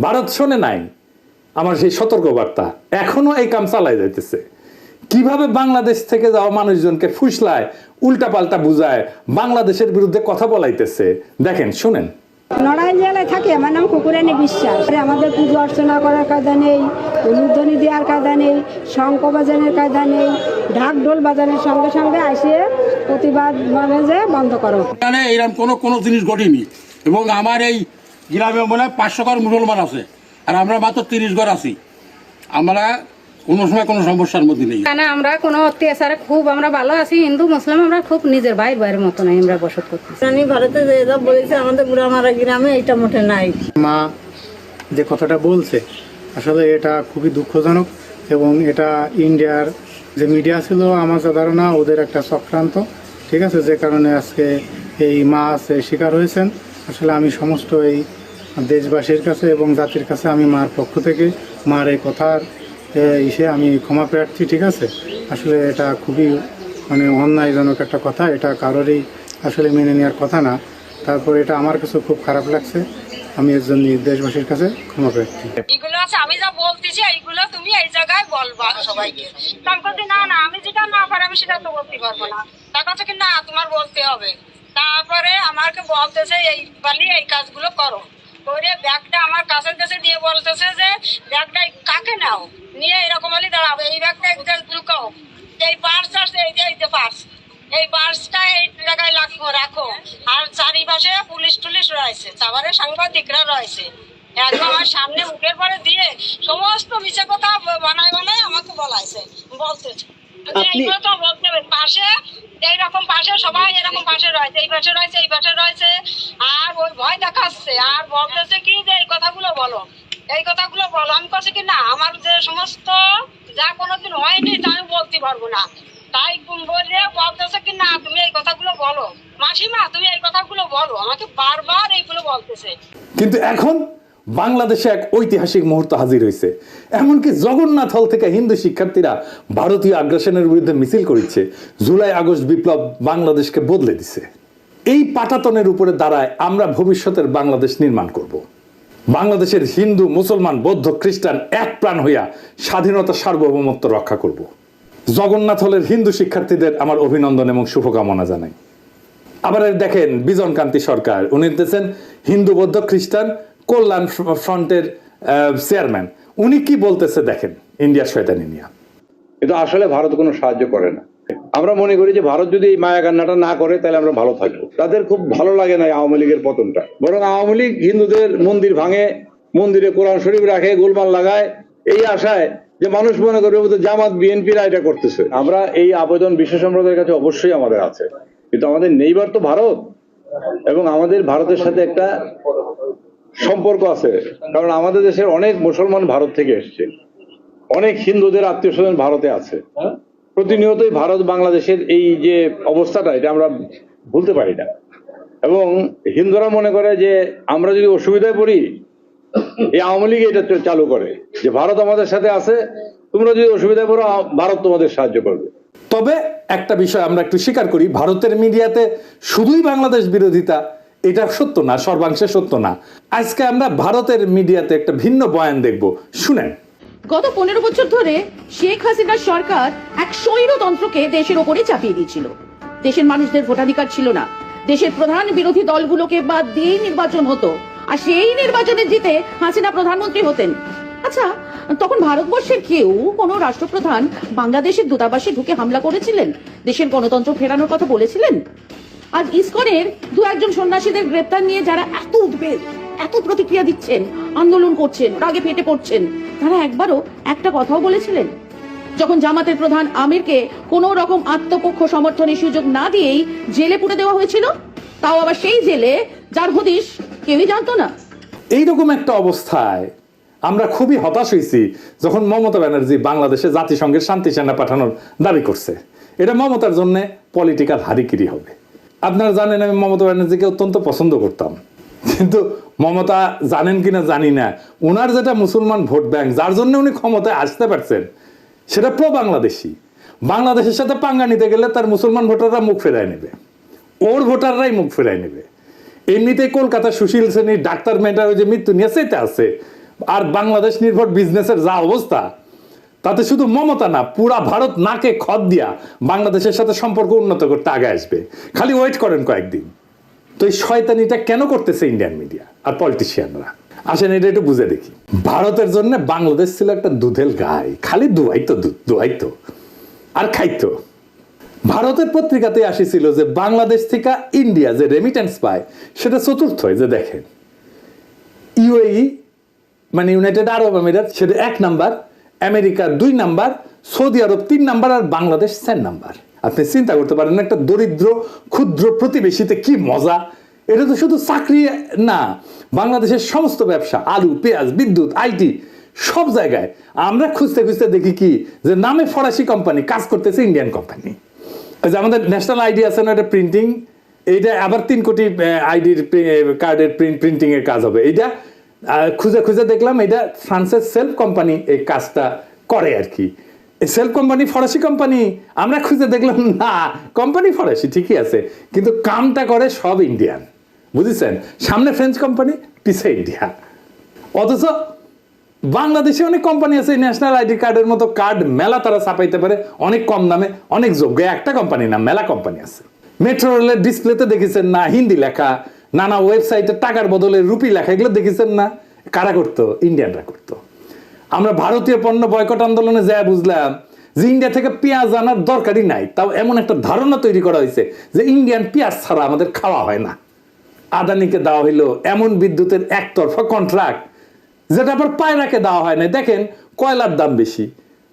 ভারত শোনে নাই। আমার সেই সতর্কবার্তা। এখনও এই কাম চালাই যাইতেছে। কীভাবে বাংলাদেশ থেকে যাওয়া মানুষজনকে ফুসলায় উল্টাপাল্টা বুঝায় বাংলাদেশের বিরুদ্ধে কথা বলাইতেছে? দেখেন শুনেন। নড়াই জেলায় থাকি আমার নাম কুকুরানি বিশ্বাস। আমাদের পুজো অর্চনা করার কায়দা নেই উলুধ্বনি দেওয়ার কায়দা নেই শঙ্খ বাজানের কায়দা নেই ঢাক ঢোল বাজানোর সঙ্গে সঙ্গে আসিয়ে প্রতিবাদ মানে যে বন্ধ করো। এখানে এরকম কোনো কোনো জিনিস ঘটেনি। এবং আমার এই গ্রামে মনে হয় পাঁচশো ঘর মুসলমান আছে। আর আমরা মাত্র তিরিশ ঘর আছি। আমরা কোনো সময় কোনো সমস্যার মধ্যে নেই। এখানে আমরা কোনো অত্যাচারে খুব আমরা ভালো আছি হিন্দু মুসলিম আমরা খুব নিজের ভাই ভাইয়ের মতো নাই আমরা বসত করতেছি। আমি ভারতে যে যা বলেছে আমাদের বুড়ামারা গ্রামে এটা মোটে নাই। মা যে কথাটা বলছে আসলে এটা খুবই দুঃখজনক এবং এটা ইন্ডিয়ার যে মিডিয়া ছিল আমার যা ধারণা ওদের একটা চক্রান্ত। ঠিক আছে? যে কারণে আজকে এই মা মাছ শিকার হয়েছেন। আসলে আমি সমস্ত এই দেশবাসীর কাছে এবং জাতির কাছে আমি মার পক্ষ থেকে, মার এই কথার ইসে আমি ক্ষমা প্রার্থী, ঠিক আছে? আসলে এটা খুবই মানে অন্যায়জনক একটা কথা, এটা কারোরই আসলে মেনে নেওয়ার কথা না। তারপর এটা আমার কাছে খুব খারাপ লাগছে। আমি এর জন্য দেশবাসীর কাছে ক্ষমা প্রার্থী। এগুলো আছে, আমি যা বলতেছি এইগুলো তুমি এই জায়গায় বলবা সবাইকে। তা আমি বলছি না না, আমি যেটা না পারি, আমি সেটা তো পারব না। তার কাছে কি না, তোমার বলতে হবে। তারপরে আমাকে বলতেছে এই বালি এই কাজগুলো করো। করে ব্যাগটা আমার কাছের কাছে দিয়ে বলতেছে যে ব্যাগটা কাকে নাও? নিয়ে এরকম হলে দাঁড়াবে এই ব্যাগটা একদম লুকাও এই পার্স আছে এই যে এই যে পার্স এই পার্সটা এই জায়গায় রাখো রাখো। আর চারিপাশে পুলিশ টুলিশ রয়েছে তারপরে সাংবাদিকরা রয়েছে। একদম আমার সামনে মুখের পরে দিয়ে সমস্ত মিছে কথা বানায় বানায় আমাকে বলাইছে বলতেছে। এইগুলো তো বলতে পাশে এইরকম পাশে সবাই এরকম পাশে রয়েছে, এই পাশে রয়েছে, এই পাশে রয়েছে, আর ওই ভয় দেখাচ্ছে, আর বলতেছে কি যে এই কথাগুলো বলো। এই কথাগুলো বলো। আমি কাছে কি, না, আমার যে সমস্ত যা কোনোদিন হয়নি, তা আমি বলতে পারব না। তাই বললে বলতেছে কি, না, তুমি এই কথাগুলো বলো। মাসিমা, তুমি এই কথাগুলো বলো। আমাকে বারবার এইগুলো বলতেছে। কিন্তু এখন বাংলাদেশে এক ঐতিহাসিক মুহূর্ত হাজির হয়েছে। এমনকি জগন্নাথ হল থেকে হিন্দু শিক্ষার্থীরা ভারতীয় আগ্রাসনের বিরুদ্ধে মিছিল করেছে জুলাই, আগস্ট বিপ্লব বাংলাদেশকে বদলে দিছে। এই পাটাতনের উপরে দাঁড়ায় আমরা ভবিষ্যতের বাংলাদেশ নির্মাণ করব। বাংলাদেশের হিন্দু, মুসলমান, বৌদ্ধ, খ্রিস্টান এক প্রাণ হইয়া স্বাধীনতা সার্বভৌমত্ব রক্ষা করব। জগন্নাথ হলের হিন্দু শিক্ষার্থীদের আমার অভিনন্দন এবং শুভকামনা জানাই। আবার দেখেন বিজন কান্তি সরকার। উনি দিতেছেন হিন্দু, বৌদ্ধ, খ্রিস্টান কল্যাণ ফ্র- ফ্রন্টের চেয়ারম্যান। উনি কি বলতেছে দেখেন, ইন্ডিয়া শয়তানি নিয়া। কিন্তু আসলে ভারত কোনো সাহায্য করে না। আমরা মনে করি যে ভারত যদি এই মায়া কান্নাটা না করে, তাহলে আমরা ভালো থাকব। তাদের খুব ভালো লাগে না আওয়ামী লীগের পতনটা। বরং আওয়ামী লীগ হিন্দুদের মন্দির ভাঙে, মন্দিরে কোরআন শরীফ রাখে, গোলমাল লাগায়, এই আশায় যে মানুষ মনে করবে বোধহয় জামাত, বিএনপিরা এটা করতেছে। আমরা এই আবেদন বিশ্ব সম্প্রদায়ের কাছে অবশ্যই আমাদের আছে। কিন্তু আমাদের নেইবার তো ভারত। এবং আমাদের ভারতের সাথে একটা সম্পর্ক আছে। কারণ আমাদের দেশের অনেক মুসলমান ভারত থেকে এসছে। অনেক হিন্দুদের আত্মীয় স্বজন ভারতে আছে। প্রতিনিয়তই ভারত বাংলাদেশের এই যে অবস্থাটা এটা আমরা ভুলতে পারি না। এবং হিন্দুরা মনে করে যে আমরা যদি অসুবিধায় পড়ি এই আওয়ামী লীগ এটা চালু করে যে ভারত আমাদের সাথে আছে তোমরা যদি অসুবিধায় পড়ো ভারত তোমাদের সাহায্য করবে। তবে একটা বিষয় আমরা একটু স্বীকার করি ভারতের মিডিয়াতে শুধুই বাংলাদেশ বিরোধিতা এটা সত্য না, সর্বাংশে সত্য না। আজকে আমরা ভারতের মিডিয়াতে একটা ভিন্ন বয়ান দেখব। শুনেন। গত পনেরো বছর ধরে শেখ হাসিনার সরকার এক স্বৈরতন্ত্রকে দেশের ওপরে চাপিয়ে দিয়েছিল। দেশের মানুষদের ভোটাধিকার ছিল না। দেশের প্রধান বিরোধী দলগুলোকে বাদ দিয়েই নির্বাচন হতো। আর সেই নির্বাচনে জিতে হাসিনা প্রধানমন্ত্রী হতেন। আচ্ছা তখন ভারতবর্ষের কেউ কোনো রাষ্ট্রপ্রধান বাংলাদেশের দূতাবাসে ঢুকে হামলা করেছিলেন? দেশের গণতন্ত্র ফেরানোর কথা বলেছিলেন? আজ ইসকনের দু একজন সন্ন্যাসীদের গ্রেপ্তার নিয়ে যারা এত উদ্বেগ, এত প্রতিক্রিয়া দিচ্ছেন, আন্দোলন করছেন, রাগে ফেটে পড়ছেন, তারা একবারও একটা কথাও বলেছিলেন। যখন জামাতের প্রধান আমিরকে কোনো রকম আত্মপক্ষ সমর্থনের সুযোগ না দিয়েই জেলে পুরে দেওয়া হয়েছিল, তাও আবার সেই জেলে যার হদিশ কেউই জানতো না। এইরকম একটা অবস্থায় আমরা খুবই হতাশ হয়েছি যখন মমতা ব্যানার্জি বাংলাদেশে জাতিসংঘের শান্তি সেনা পাঠানোর দাবি করছে। এটা মমতার জন্য পলিটিক্যাল হারিকিরি হবে। আপনারা জানেন আমি মমতা ব্যানার্জিকে অত্যন্ত পছন্দ করতাম। কিন্তু মমতা জানেন কিনা জানি না। ওনার যেটা মুসলমান ভোট ব্যাংক, যার জন্য উনি ক্ষমতায় আসতে পারছেন, সেটা প্রো বাংলাদেশি বাংলাদেশের সাথে পাঙ্গা নিতে গেলে তার মুসলমান ভোটাররা মুখ ফেরায় নেবে। ওর ভোটাররাই মুখ ফেরায় নেবে। এমনিতে কলকাতা সুশীল শ্রেণির ডাক্তার মেয়েটা ওই যে মৃত্যু নিয়ে সেটা আছে। আর বাংলাদেশ নির্ভর বিজনেসের যা অবস্থা তাতে শুধু মমতা না, পুরা ভারত নাকে খদ দিয়া বাংলাদেশের সাথে সম্পর্ক উন্নত করতে আগে আসবে। খালি ওয়েট করেন কয়েকদিন। তো এই শয়তানিটা কেন করতেছে ইন্ডিয়ান মিডিয়া আর পলিটিশিয়ানরা আসেন, এটা একটু বুঝে দেখি। ভারতের জন্য বাংলাদেশ ছিল একটা দুধেল গাই। খালি দুয়াইতো দুধ দুয়াইতো আর খাইতো। ভারতের পত্রিকাতে আসিছিল যে বাংলাদেশ থেকে ইন্ডিয়া যে রেমিটেন্স পায়, সেটা চতুর্থ যে দেখেন। ইউএই মানে ইউনাইটেড আরব আমিরাত সেটা এক নাম্বার। আমেরিকা দুই নাম্বার, সৌদি আরব তিন নাম্বার আর বাংলাদেশ চার নাম্বার। আপনি চিন্তা করতে পারেন একটা দরিদ্র, ক্ষুদ্র প্রতিবেশীতে কি মজা? এটা তো শুধু চাকরি না, বাংলাদেশের সমস্ত ব্যবসা, আলু, পেঁয়াজ, বিদ্যুৎ আইটি সব জায়গায় আমরা খুঁজতে খুঁজতে দেখি কি? যে নামে ফরাসি কোম্পানি কাজ করতেছে, ইন্ডিয়ান কোম্পানি। যে আমাদের ন্যাশনাল আইডি আছে না, এটা প্রিন্টিং, এইটা আবার তিন কোটি আইডির কার্ডের প্রিন্ট প্রিন্টিং এর কাজ হবে। এইটা খুঁজে খুঁজে দেখলাম এটা ফ্রান্সের সেলফ কোম্পানি এই কাজটা করে আর কি। সেলফ কোম্পানি ফরাসি কোম্পানি, আমরা খুঁজে দেখলাম, না, কোম্পানি ফরাসি, ঠিকই আছে। কিন্তু কামটা করে সব ইন্ডিয়ান, বুঝেছেন? সামনে ফ্রেঞ্চ কোম্পানি পিছে ইন্ডিয়া অথচ বাংলাদেশে অনেক কোম্পানি আছে ন্যাশনাল আইডি কার্ডের মতো কার্ড মেলা তারা ছাপাইতে পারে, অনেক কম দামে, অনেক যোগ্য। একটা কোম্পানি না, মেলা কোম্পানি আছে। মেট্রো রেলের ডিসপ্লেতে দেখেছেন না, হিন্দি লেখা। নানা ওয়েবসাইটে টাকার বদলে রুপি লেখা, এগুলো দেখেছেন না? কারা করতো? ইন্ডিয়ানরা করতো। আমরা ভারতীয় পণ্য বয়কট আন্দোলনে যা বুঝলাম, যে ইন্ডিয়া থেকে পেঁয়াজ আনার দরকারই নাই। তাও এমন একটা ধারণা তৈরি করা হয়েছে যে ইন্ডিয়ান পেঁয়াজ ছাড়া আমাদের খাওয়া হয় না। আদানিকে দেওয়া হইল এমন বিদ্যুতের একতরফা কন্ট্রাক্ট যেটা আবার পায়রাকে দেওয়া হয় না দেখেন, কয়লার দাম বেশি।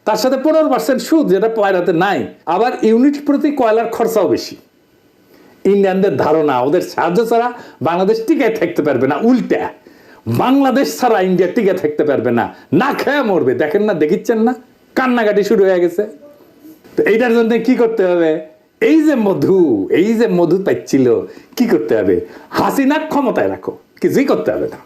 তার সাথে পনেরো পার্সেন্ট সুদ, যেটা পায়রাতে নাই। আবার ইউনিট প্রতি কয়লার খরচাও বেশি। ইন্ডিয়ানদের ধারণা, ওদের সাহায্য ছাড়া বাংলাদেশ টিকে থাকতে পারবে না, উল্টা। বাংলাদেশ ছাড়া ইন্ডিয়া টিকে থাকতে পারবে না। না খেয়ে মরবে, দেখেন না, দেখিচ্ছেন না? কান্নাকাটি শুরু হয়ে গেছে। তো এইটার জন্য কি করতে হবে? এই যে মধু, এই যে মধু পাচ্ছিল, কি করতে হবে? হাসিনা ক্ষমতায় রাখো, কিছুই করতে হবে না।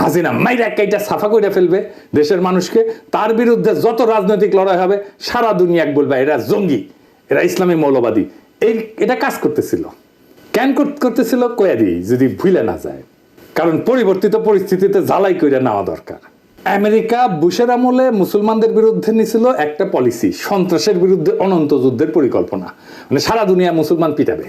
হাসিনা মাইরা কাইটা সাফা করে ফেলবে দেশের মানুষকে। তার বিরুদ্ধে যত রাজনৈতিক লড়াই হবে, সারা দুনিয়া বলবে, এরা জঙ্গি, এরা ইসলামী মৌলবাদী। এই, এটা কাজ করতেছিল। কেন কর- করতেছিল কয়ারি যদি ভুলে না যায়। কারণ পরিবর্তিত পরিস্থিতিতে জ্বালাই করে নেওয়া দরকার। আমেরিকা বুশের আমলে মুসলমানদের বিরুদ্ধে নিছিল একটা পলিসি সন্ত্রাসের বিরুদ্ধে অনন্ত যুদ্ধের পরিকল্পনা। মানে সারা দুনিয়া মুসলমান পিটাবে।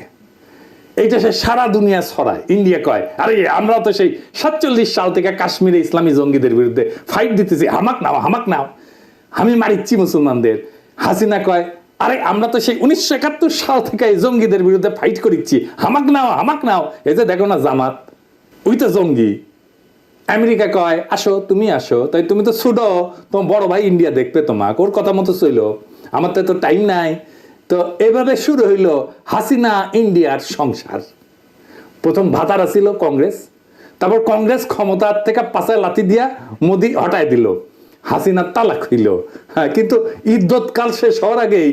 এইটা সে সারা দুনিয়া ছড়ায়। ইন্ডিয়া কয়, আরে আমরা তো সেই সাতচল্লিশ সাল থেকে কাশ্মীরে ইসলামী জঙ্গিদের বিরুদ্ধে ফাইট দিতেছি। হামাক নাও হামাক নাও। আমি মারিচ্ছি মুসলমানদের। হাসিনা কয় আরে, আমরা তো সেই উনিশশো একাত্তর সাল থেকে এই জঙ্গিদের বিরুদ্ধে ফাইট করিচ্ছি। হামাক নাও হামাক নাও। এই যে দেখো না জামাত, ওই তো জঙ্গি। আমেরিকা কয়, আসো, তুমি আসো। তাই তুমি তো ছুডো তোমার বড় ভাই ইন্ডিয়া দেখবে তোমাকে, ওর কথা মতো চইলো। আমার তো এত টাইম নাই। তো এভাবে শুরু হইল হাসিনা ইন্ডিয়ার সংসার। প্রথম ভাতারা ছিল কংগ্রেস, তারপর কংগ্রেস ক্ষমতার থেকে পাশে লাথি দিয়া মোদি হটায় দিল। হাসিনা তালাক হইল। হ্যাঁ কিন্তু ইদ্যৎ কাল শেষ হওয়ার আগেই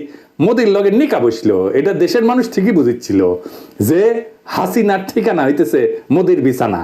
মোদির লগে নিকা বসল। এটা দেশের মানুষ ঠিকই বুঝিচ্ছিল যে হাসিনার ঠিকানা হইতেছে মোদির বিছানা।